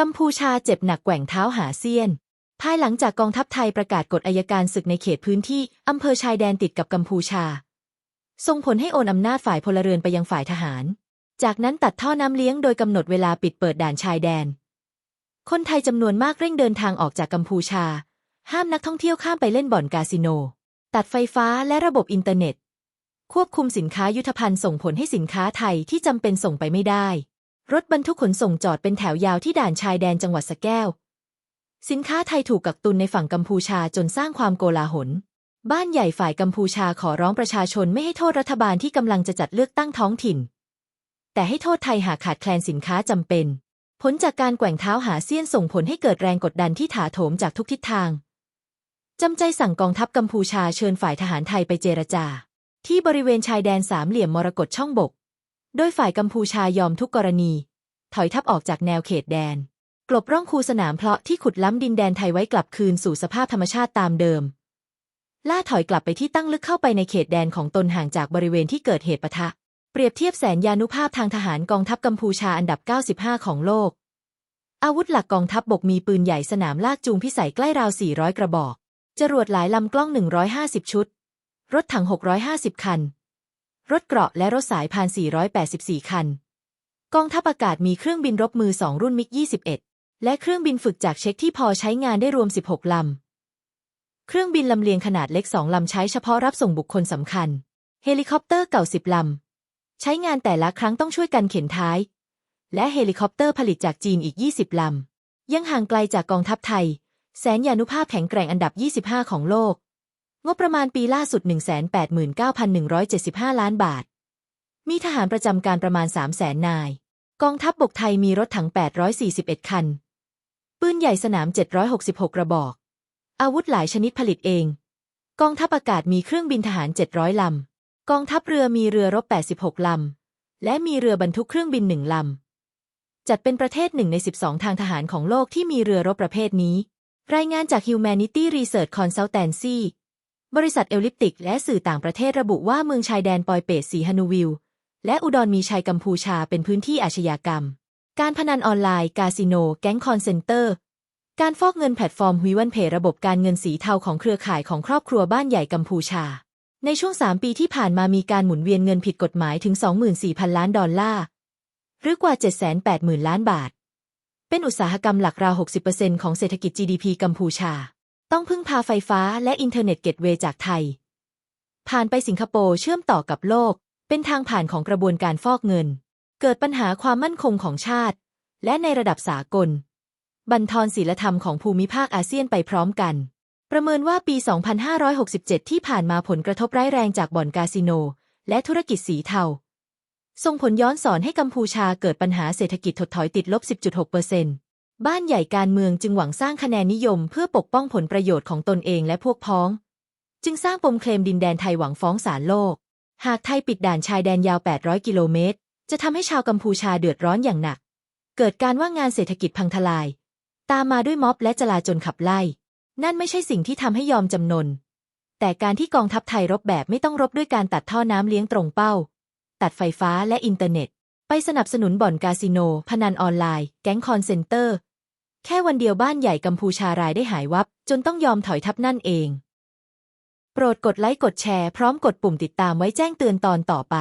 กัมพูชาเจ็บหนักแกว่งเท้าหาเซียน ภายหลังจากกองทัพไทยประกาศกฎอายการศึกในเขตพื้นที่อำเภอชายแดนติดกับกัมพูชา ส่งผลให้โอนอำนาจฝ่ายพลเรือนไปยังฝ่ายทหาร จากนั้นตัดท่อน้ำเลี้ยงโดยกำหนดเวลาปิดเปิดด่านชายแดน คนไทยจำนวนมากเร่งเดินทางออกจากกัมพูชา ห้ามนักท่องเที่ยวข้ามไปเล่นบ่อนคาสิโน ตัดไฟฟ้าและระบบอินเทอร์เน็ต ควบคุมสินค้ายุทธภัณฑ์ส่งผลให้สินค้าไทยที่จำเป็นส่งไปไม่ได้ รถบรรทุกขนส่งจอดเป็นแถวยาวที่ด่านชายแดนจังหวัดสะแก้ว สินค้าไทยถูกกักตุนในฝั่งกัมพูชาจนสร้างความโกลาหล บ้านใหญ่ฝ่ายกัมพูชาขอร้องประชาชนไม่ให้โทษรัฐบาลที่กำลังจะจัดเลือกตั้งท้องถิ่น แต่ให้โทษไทยหากขาดแคลนสินค้าจำเป็น ผลจากการแกว่งเท้าหาเสี้ยนส่งผลให้เกิดแรงกดดันที่ถาโถมจากทุกทิศทางจำใจสั่งกองทัพกัมพูชาเชิญฝ่ายทหารไทยไปเจรจา ที่บริเวณชายแดนสามเหลี่ยมมรกตช่องบก โดยฝ่ายกัมพูชายอมทุกกรณี ถอยทัพออกจากแนวเขตแดน กลบร่องคูสนามเพลาะที่ขุดล้ำดินแดนไทยไว้กลับคืนสู่สภาพธรรมชาติตามเดิม ล่าถอยกลับไปที่ตั้งลึกเข้าไปในเขตแดนของตนห่างจากบริเวณที่เกิดเหตุปะทะ เปรียบเทียบแสนยานุภาพทางทหารกองทัพกัมพูชาอันดับ 95 ของโลก อาวุธหลักกองทัพบบกมีปืนใหญ่สนามลากจูงพิสัยใกล้ราว 400 กระบอกจรวดหลายลำกล้อง 150 ชุด รถถัง 650 คัน รถเกราะและรถสายพาน 484 คัน กองทัพอากาศมีเครื่องบินรบมือ 2 รุ่นมิก 21 และเครื่องบินฝึกจากเช็กที่พอใช้งานได้รวม 16 ลำ เครื่องบินลำเลียงขนาดเล็ก 2 ลำใช้เฉพาะรับส่งบุคคลสำคัญ เฮลิคอปเตอร์เก่า 10 ลำ ใช้งานแต่ละครั้งต้องช่วยกันเข็นท้าย และเฮลิคอปเตอร์ผลิตจากจีนอีก 20 ลำ ยังห่างไกลจากกองทัพไทย แสนยานุภาพแข็งแกร่งอันดับ 25 ของโลก งบประมาณปีล่าสุด 189,175 ล้านบาท มีทหารประจำการประมาณ 300,000นาย กองทัพบบกไทยมีรถถัง 841 คัน ปืนใหญ่สนาม 766 กระบอก อาวุธหลายชนิดผลิตเอง กองทัพอากาศมีเครื่องบินทหาร 700 ลำ กองทัพเรือมีเรือรบ 86 ลำ และมีเรือบรรทุกเครื่องบินหนึ่งลำ จัดเป็นประเทศหนึ่งใน 12 ทางทหารของโลกที่มีเรือรบประเภทนี้ รายงานจาก Humanity Research Consultancy บริษัทเอลิปติกและสื่อต่างประเทศระบุว่าเมืองชายแดนปอยเปตสีฮานูวิล และอุดรมีชัยกัมพูชาเป็นพื้นที่อาชญากรรม การพนันออนไลน์ คาสิโน แก๊งคอนเซนเตอร์ การฟอกเงินแพลตฟอร์มฮุยวันเพระบบการเงินสีเทาของเครือข่ายของครอบครัวบ้านใหญ่กัมพูชา ในช่วง 3 ปีที่ผ่านมามีการหมุนเวียนเงินผิดกฎหมายถึง 24,000 ล้านดอลลาร์หรือกว่า 780,000 ล้านบาท เป็นอุตสาหกรรมหลักราว 60%ของเศรษฐกิจ GDP กัมพูชา ต้องพึ่งพาไฟฟ้าและอินเทอร์เน็ตเกตเวย์จากไทย ผ่านไปสิงคโปร์เชื่อมต่อกับโลก เป็นทางผ่านของกระบวนการฟอกเงิน เกิดปัญหาความมั่นคงของชาติ และในระดับสากล บันทอนศีลธรรมของภูมิภาคอาเซียนไปพร้อมกัน ประเมินว่าปี 2567 ที่ผ่านมาผลกระทบร้ายแรงจากบ่อนคาสิโน และธุรกิจสีเทาส่งผลย้อนสอนให้กัมพูชาเกิดปัญหาเศรษฐกิจถดถอยติดลบ 10.6% บ้านใหญ่การเมืองจึงหวังสร้างคะแนนนิยม เพื่อปกป้องผลประโยชน์ของตนเองและพวกพ้อง จึงสร้างปมเคลมดินแดนไทยหวังฟ้องศาลโลก หากไทยปิดด่านชายแดนยาว 800 กิโลเมตร จะทำให้ชาวกัมพูชาเดือดร้อนอย่างหนัก เกิดการว่างงานเศรษฐกิจพังทลาย ตามมาด้วยม็อบและจลาจลขับไล่ นั่นไม่ใช่สิ่งที่ทำให้ยอมจำนน แต่การที่กองทัพไทยรบแบบไม่ต้องรบด้วยการตัดท่อน้ำเลี้ยงตรงเป้า ตัดไฟฟ้าและอินเทอร์เน็ต ไปสนับสนุนบ่อนคาสิโน พนันออนไลน์ แก๊งคอนเซนเตอร์ แค่วันเดียวบ้านใหญ่กัมพูชารายได้หายวับ จนต้องยอมถอยทับนั่นเอง โปรดกดไลค์กดแชร์พร้อมกดปุ่มติดตามไว้แจ้งเตือนตอนต่อไป